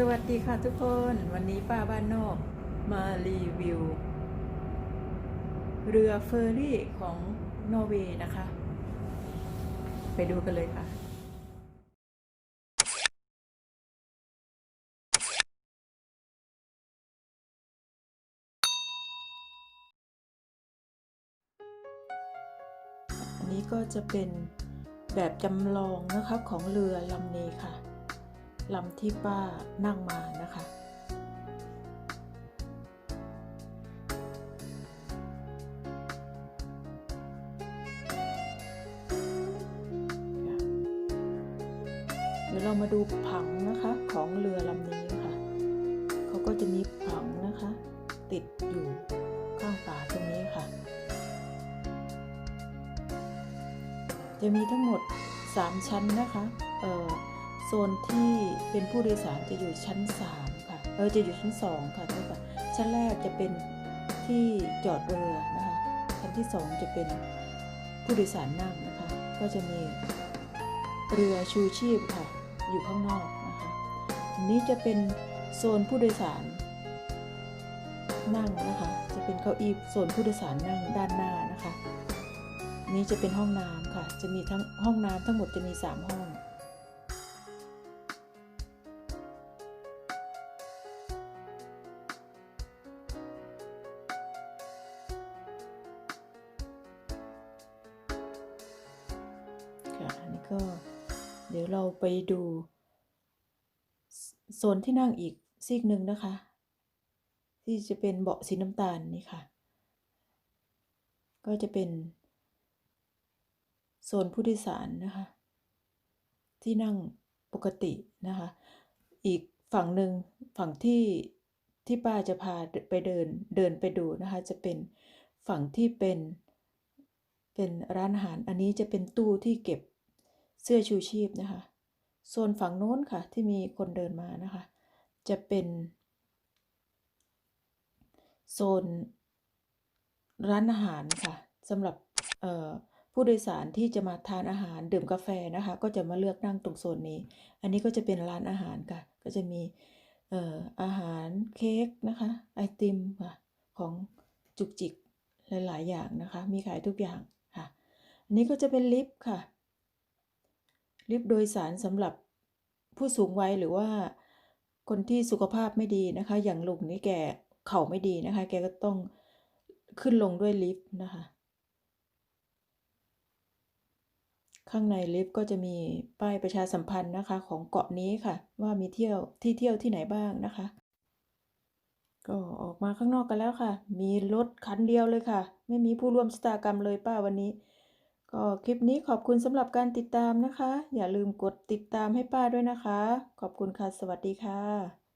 สวัสดีค่ะทุกคน วันนี้ป้าบ้านนอกมารีวิว เรือเฟอร์รี่ของนอร์เวย์นะคะ ไปดูกันเลยค่ะ อันนี้ก็จะเป็นแบบจำลองนะคะของเรือลำนี้ค่ะ ลำที่ป้านั่งมานะคะเดี๋ยวเรามาดูผังนะคะของเรือลำนี้ค่ะ เขาก็จะมีผังนะคะ ติดอยู่ข้างฝาตรงนี้ค่ะ จะมีทั้งหมด 3 ชั้นนะคะ เอ่อ โซนที่เป็นผู้โดยสารจะอยู่ชั้น 3 ค่ะเออจะอยู่ชั้น 2 ค่ะทุกคนชั้นแรกจะเป็นที่จอดเรือนะคะชั้นที่ 2 จะเป็นผู้โดยสารนั่งนะคะ ก็จะมีเรือชูชีพค่ะ อยู่ข้างนอกนะคะอันนี้จะเป็นโซนผู้โดยสารนั่งนะคะ จะเป็นเก้าอี้โซนผู้โดยสารนั่งด้านหน้านะคะ นี้จะเป็นห้องน้ำค่ะ จะมีทั้งห้องน้ำทั้งหมดจะมี 3 ห้อง ก็ เดี๋ยวเราไปดูโซนที่นั่งอีกซีกหนึ่งนะคะ ที่จะเป็นเบาะสีน้ำตาลนี่ค่ะ ก็จะเป็นโซนผู้โดยสารนะคะ ที่นั่งปกตินะคะ อีกฝั่งหนึ่งฝั่งที่ที่ป้าจะพาไปเดินเดินไปดูนะคะ จะเป็นฝั่งที่เป็นเป็นร้านอาหารอันนี้จะเป็นตู้ที่เก็บ เสื้อชูชีพนะคะโซนฝั่งโน้นค่ะที่มีคนเดินมานะคะ จะเป็น โซนร้านอาหารค่ะสำหรับผู้โดยสารที่จะมาทานอาหารดื่มกาแฟนะคะ ก็จะมาเลือกนั่งตรงโซนนี้ อันนี้ก็จะเป็นร้านอาหารค่ะ ก็จะมีเอ่ออาหารเค้กนะคะไอติมค่ะของจุกจิกหลาย ๆ อย่างนะคะ มีขายทุกอย่างค่ะ อันนี้ก็จะเป็นลิฟต์ค่ะ ลิฟต์โดยสารสำหรับผู้สูงวัยหรือว่าคนที่สุขภาพไม่ดีนะคะ อย่างลุงนี่แกเข่าไม่ดีนะคะ แกก็ต้องขึ้นลงด้วยลิฟต์นะคะ ข้างในลิฟต์ก็จะมีป้ายประชาสัมพันธ์นะคะ ของเกาะนี้ค่ะ ว่ามีเที่ยวที่เที่ยวที่ไหนบ้างนะคะ ก็ออกมาข้างนอกกันแล้วค่ะ มีรถคันเดียวเลยค่ะ ไม่มีผู้ร่วมชะตากรรมเลยป้าวันนี้ ก็คลิปนี้ขอบคุณสำหรับการติดตามนะคะ อย่าลืมกดติดตามให้ป้าด้วยนะคะ ขอบคุณค่ะ สวัสดีค่ะ